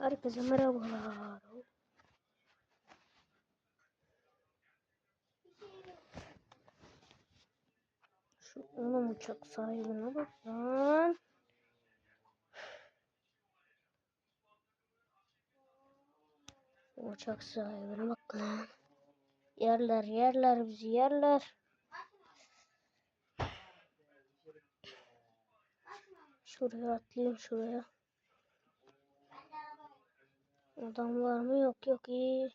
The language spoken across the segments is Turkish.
Herkese merhabalar. Şu onun uçak sahibine bak lan. Uçak sahibine bak lan. Yerler yerler bizi yerler. Şuraya atlayayım şuraya. Adam var mı? Yok yok iyi.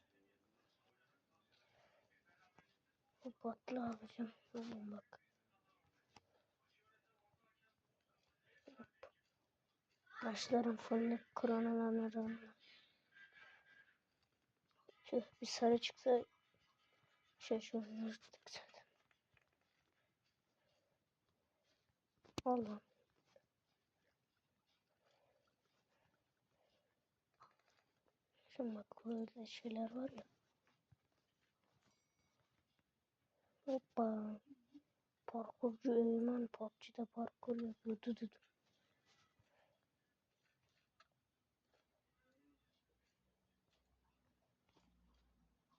Hop atla abicim. Tamam bak. Başlarım fındık kronolarına. Şu bir sarı çıksa şaşırırdık zaten. Allah. Şimdi bak şeyler var ya. Hoppa. Parkurcu Eymen PUBG'de parkur yapıyor. Dı dı dı.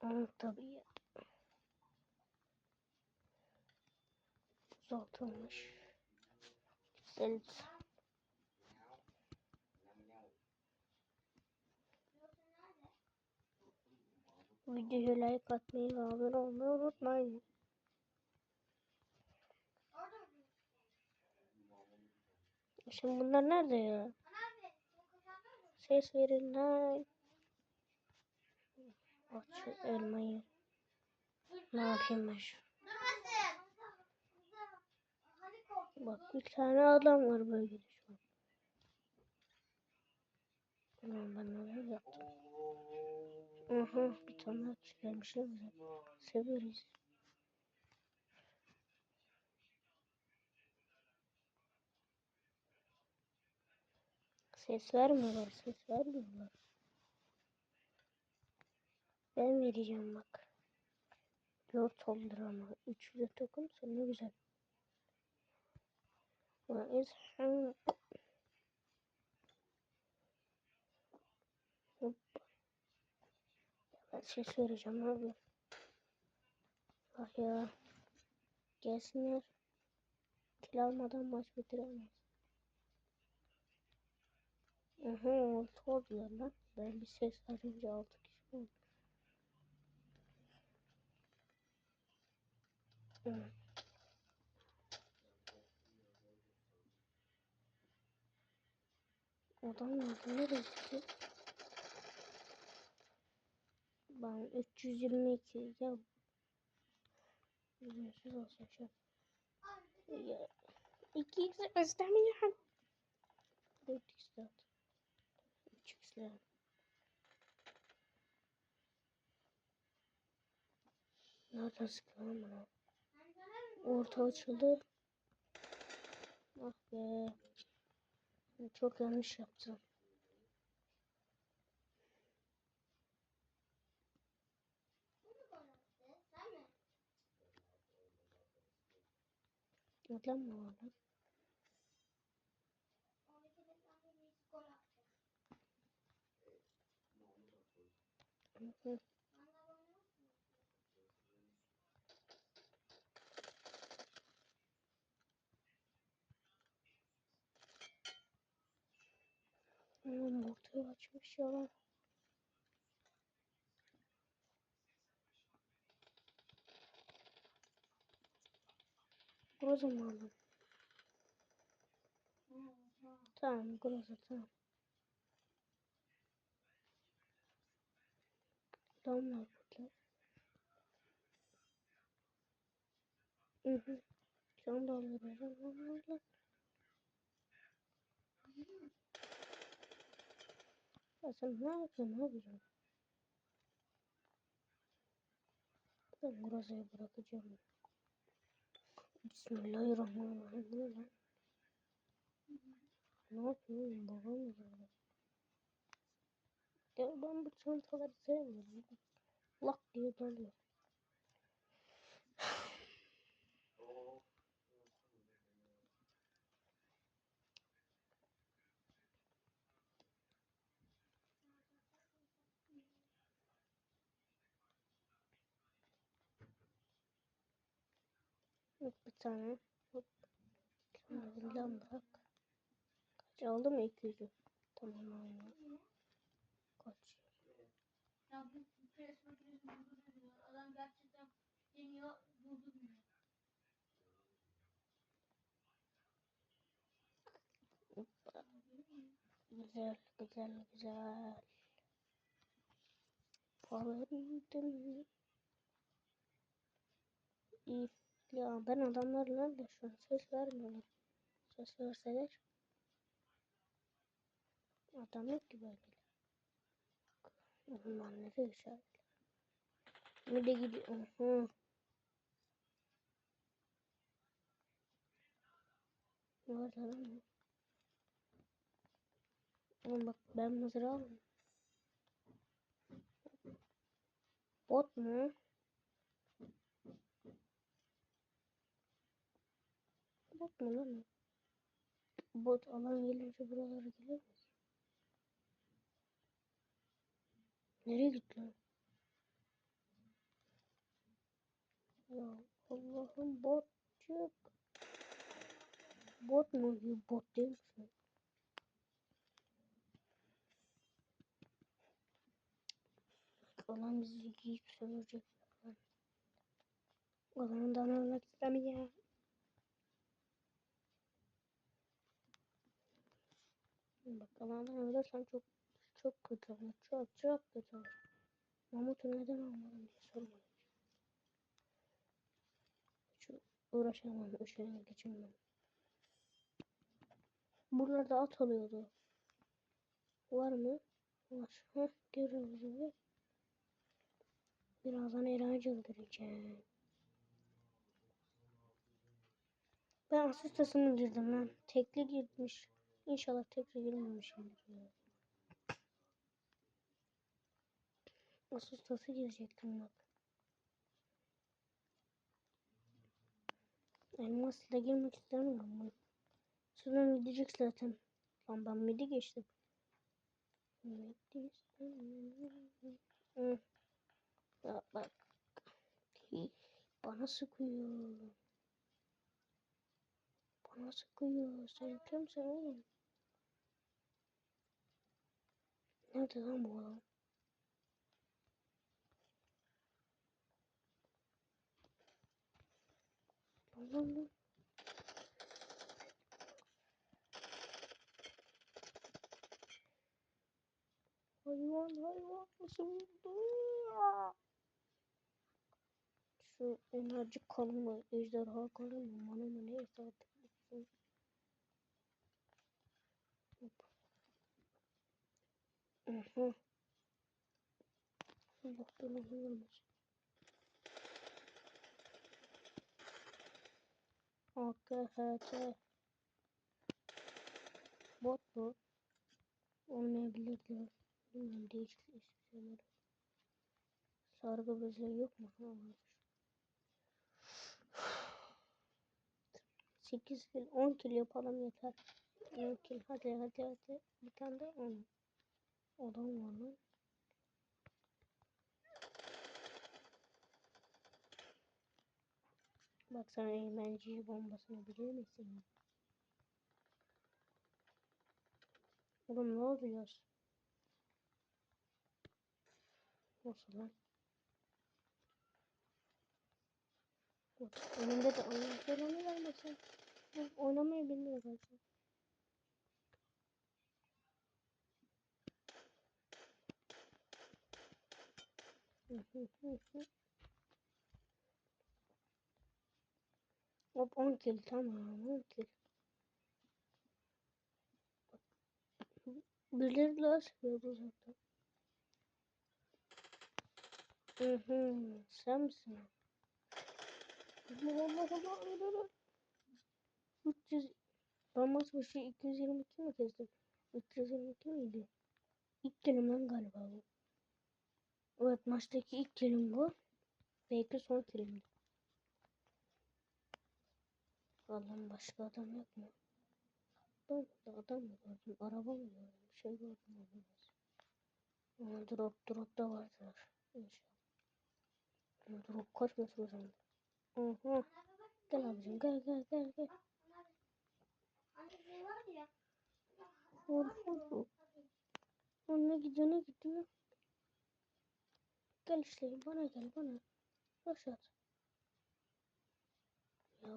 Ama tabii ya. Uzatılmış. Güzel. Videoya like atmayı ve abone olmayı unutmayın. Şimdi bunlar nerede ya? Ses verin lan. Aç şu elmayı. Ne yapayım ben şu? Bak bir tane adam var böyle şu an. Ben neler yaptım. Aha bir tane çıkarmışlar bize. Severiz. Ses vermiyorlar, ses vermiyorlar. Ben vereceğim bak. 4 oldur ama 300'e takımsa ne güzel. Ulan İzhan. Hop. Ben ses vereceğim abi. Ah ya. Gelsinler. Kill almadan maç bitiremeyiz. Aha altı oldular lan. Ben bir ses arayınca altı kişi oldu. Evet. Adam nerede? Ben 322 ya. Ücretsiz olsun şu. Ya. 2x istemiyorum. 4x de at. 3x lazım. Nereden sıkıyorum bana? Orta açıldı. Ah be. Çok yanlış yaptım. Adam mı var lan? Hı hı. Ortaya açmış ya. Groza mı aldım? Tamam Groza tamam. Damla burada. Hı hı. Can da alırım. Ya sen ne yapıyorsun abi ya? Ben Groza'yı bırakacağım. Bismillahirrahmanirrahim. Ne? Babam mı geldi? Ya ben bu çantaları sevmiyorum. Lak diye doluyor. Tane. Hop. Bundan bırak. Kaç aldı mı 200'ü? Tamam aldım. Kaç? Ya bu pres. Adam gerçekten deniyor durdurmuyor. Güzel, güzel, güzel. Favorim. İyi. Ya ben adamlarla da şu an ses vermiyorlar. Ses verseler. Adam yok ki böyle. Onlar nereye işaretler? Bir de gidiyor. Hı. Ne var lan? Oğlum bak ben mızrağı. Bot mu? Mu lan? Bot alan gelince buralara gelir mi? Nereye gitti lan? Ya Allah'ım bot çık. Bot mu? Bot değil misin? Alan bizi giyip sömürecek. Alanından ölmek istemiyorum. Bak alandan ölürsen çok çok kötü olur. Çok çok kötü olur. Mahmut'u neden almadım diye sorma. Şu uğraşamam. Üşüne geçemem. Buralarda at oluyordu. Var mı? Var. Heh, görüyoruz gibi. Birazdan Eren'i öldüreceğim. Ben asistasını girdim lan. Tekli girmiş. İnşallah tekli girmemişimdir ya. Asistası girecektim bak. Elmasla girmek istemiyorum ben. Gidecek zaten. Lan ben midi geçtim. Midi bak. Hi, Bana sıkıyor. Bana sıkıyor. Sen kimsin oğlum? Nerede lan bu adam? Lan lan. Hayvan hayvan nasıl vurdu? Şu enerji kanı mı? Ejderha kanı mı? Bana mı neyse artık. gitsin. Aha. Allah belanı vermesin. AKHT. Bot bu. Olmayabilirler. Bilmiyorum değişik isimler. Sargı bezi yok mu? Ha varmış. 8 kill 10 kill yapalım yeter. 10 kill hadi hadi hadi. Bir tane de 10. Adam var lan. Bak sana eğlenceli bombasını bilir misin? Oğlum ne oluyor? Nasıl lan? Bak, Önümde de oyun belanı vermesin. Oynamayı bilmiyor galiba. Hı hı hı hı. Hop 10 kill tamam 10 kill. Bilirler böyle uzaktan. Hı hı sen misin? Allah Allah Allah öyle. 300 ben maç başı 222 mi kestim? 322 miydi? İlk kelimem galiba bu. Evet maçtaki ilk kelim bu. Belki son kelimdi. Allah'ım başka adam yok mu? Ben de adam mı gördüm? Araba mı gördüm? Bir şey gördüm onu. Ama drop drop da vardır. İnşallah. Ama drop kaçmasın o zaman. Aha. Gel abicim gel gel gel gel. Vur. Önüne gidiyor ne gidiyor? Gel işte bana gel bana. Boş at. Ya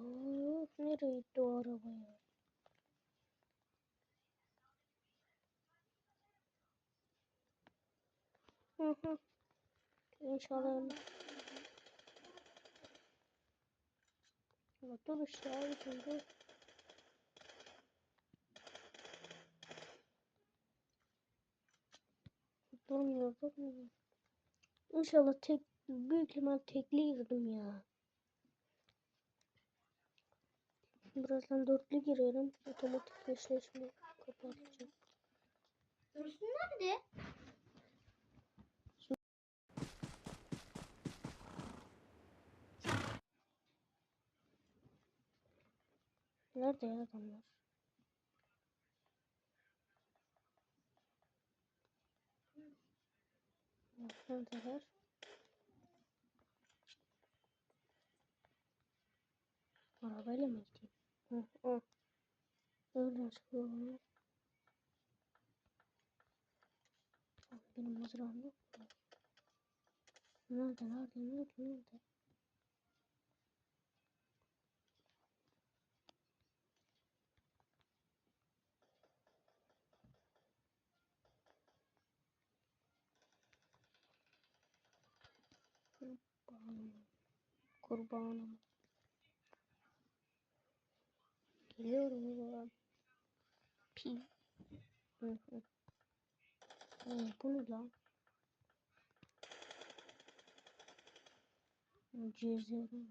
nereye gitti o araba ya? Hı hı. İnşallah. Dur işte abicim dur. Durmuyor durmuyor. İnşallah tek büyük ihtimal tekli girdim ya. Birazdan dörtlü girerim. Otomatik eşleşme kapatacağım. Dursun nerede? Nerede ya adamlar? Neredeler? Arabayla mı gideyim? Hı, hı. Öyle çıkıyor. Benim mızrağım yok mu? Nerede, nerede, nerede, nerede? Kurbanım. Kurbanım. Geliyorum. Pi. Hı hı. Oğlum bu ne lan? Cezeri.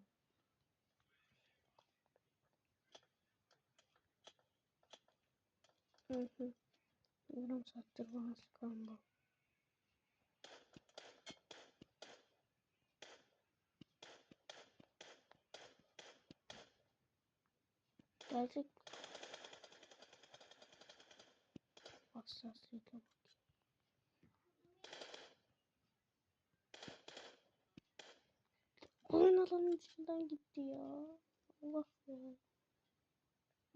Hı hı. Yarım saattir bana sıkan bu. Mi? Hassasiyete bak. Oyun alanın içinden gitti ya. Allah ya.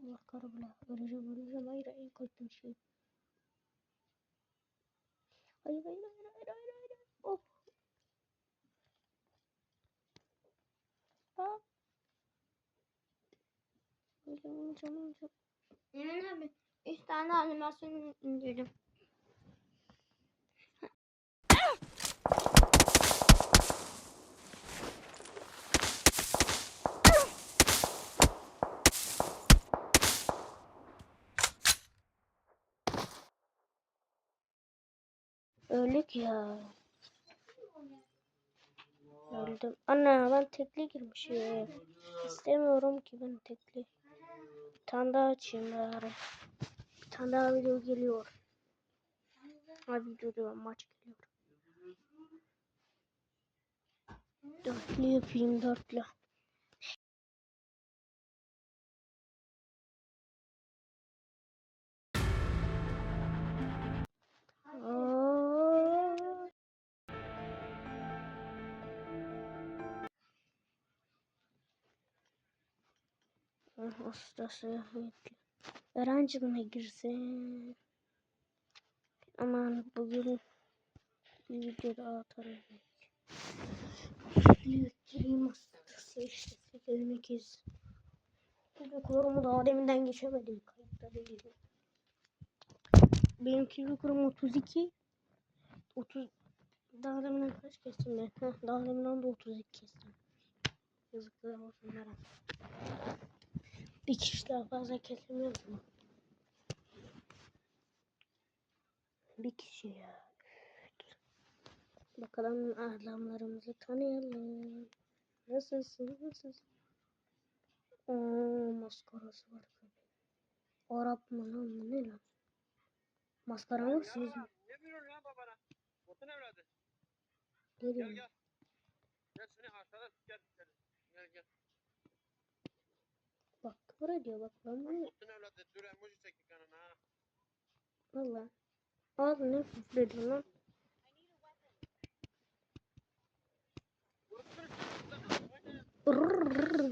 Allah karabla. Öleceğim öleceğim. Hayır en korktuğum şey. Hayır hayır hayır hayır hayır hayır. Oh. Ha. Öleceğim öleceğim öleceğim. Emin abi. Üç tane animasyon indirdim. Öldük ya. Öldüm. Ana ben tekli girmişim. İstemiyorum ki ben tekli. Tane daha açayım bari. Bir tane daha video geliyor. Ha video diyorum maç geliyor. Dörtlü yapayım dörtlü. Aa. Hastası. Öğrencime girsin. Aman bugün bir video daha atarım. Yükleyeyim hastası işte. 8 Rekorumu daha deminden geçemedim. Kayıtta değilim. Benimki rekorum 32. 30 daha deminden kaç kestim ben? Heh, daha deminden de 32 kestim. Yazıklar olsun Meral. Bir kişi daha fazla kesemiyoruz mu? Bir kişi ya. Bakalım adamlarımızı tanıyalım. Nasılsın? Nasılsın? Oo, maskarası var. Arap mı lan bu ne lan? Maskara mı siz mi? Ne diyorsun lan babana? Otun evladı. Ne Gel diyorsun? gel. Gel seni aşağıda gel. Gel gel. gel. Buraya diyor bak ben bunu valla. Al ne küfredin lan?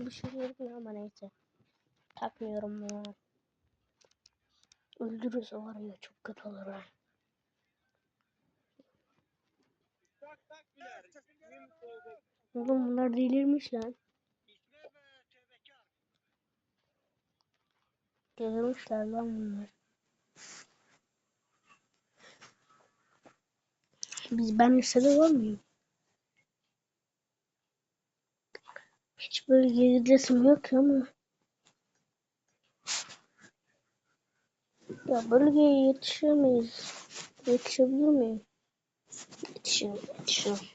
Bir şey gördüm ya ama neyse. Takmıyorum ya. Öldürürse var ya çok kötü olur ha. Tak tak biler. Kim oldu? Oğlum bunlar delirmiş lan. Delirmişler lan bunlar. Biz ben lisede var mıyım? Hiç böyle gerilesim yok ama. Ya bölgeye yetişemeyiz. Yetişebilir miyim? Yetişiyorum, yetişiyorum.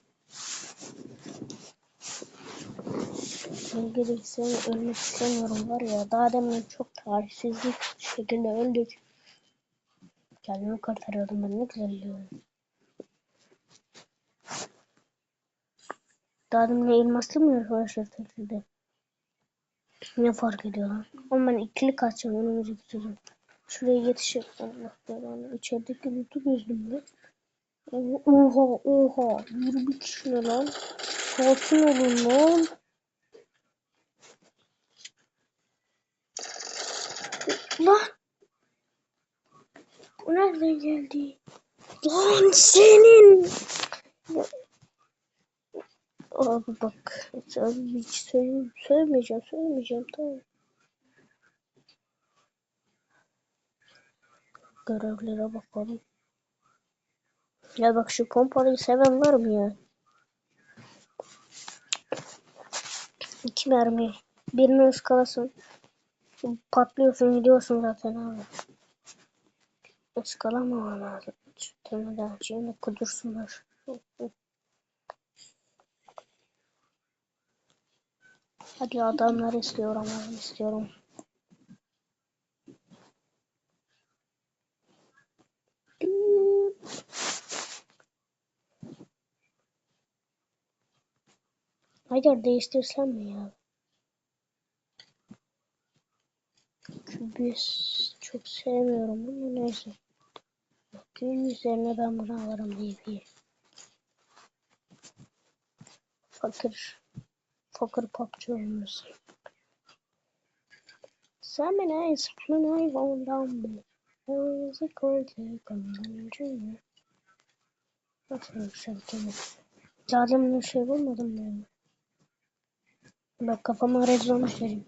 Bölgede seni ölmek istemiyorum var ya. Daha demin çok tarihsizlik şekilde öldük. Kendimi kurtarıyordum ben ne güzel diyorum. Daha demin elmaslı mı arkadaşlar teklide? Ne fark ediyor lan? Ama ben ikili kaçacağım önümüzdeki sezon. Şuraya yetişir. Allah belanı. İçerideki loot'u gözüm lan. Oha oha. 21 kişi lan? Sakin olun. Lan. Bu nereden geldi? Lan senin. Abi bak. Abi hiç söyle, söylemeyeceğim. Söylemeyeceğim. Tamam. Görevlere bakalım. Ya bak şu pompalıyı seven var mı ya? İki mermi. Birini ıskalasın. Patlıyorsun gidiyorsun zaten abi. Iskalama lazım. Açayım da kudursunlar. Hadi adamlar istiyorum istiyorum. Hayır değiştirsem mi ya? Kübüs çok sevmiyorum ama neyse. Gün üzerine ben bunu alırım diye bir. Fakir. Fakir popçu oynuyorsun. Summon ice when I won't down me. The junior. Nasıl şarkımı? Zaten şey bulmadım yani. Bak kafama rezonmuş dedim.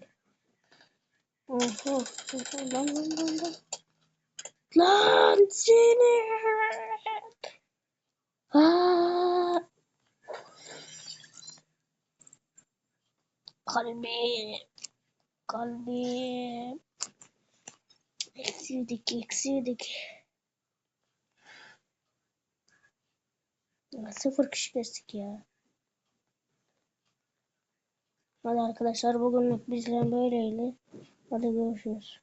Oha, oha, lan lan lan lan. Lan seni. Aa. Kalbim. Kalbim. Eksiydik, eksiydik. Sıfır kişi kestik ya. Hadi arkadaşlar bugünlük bizden böyleydi. Hadi görüşürüz.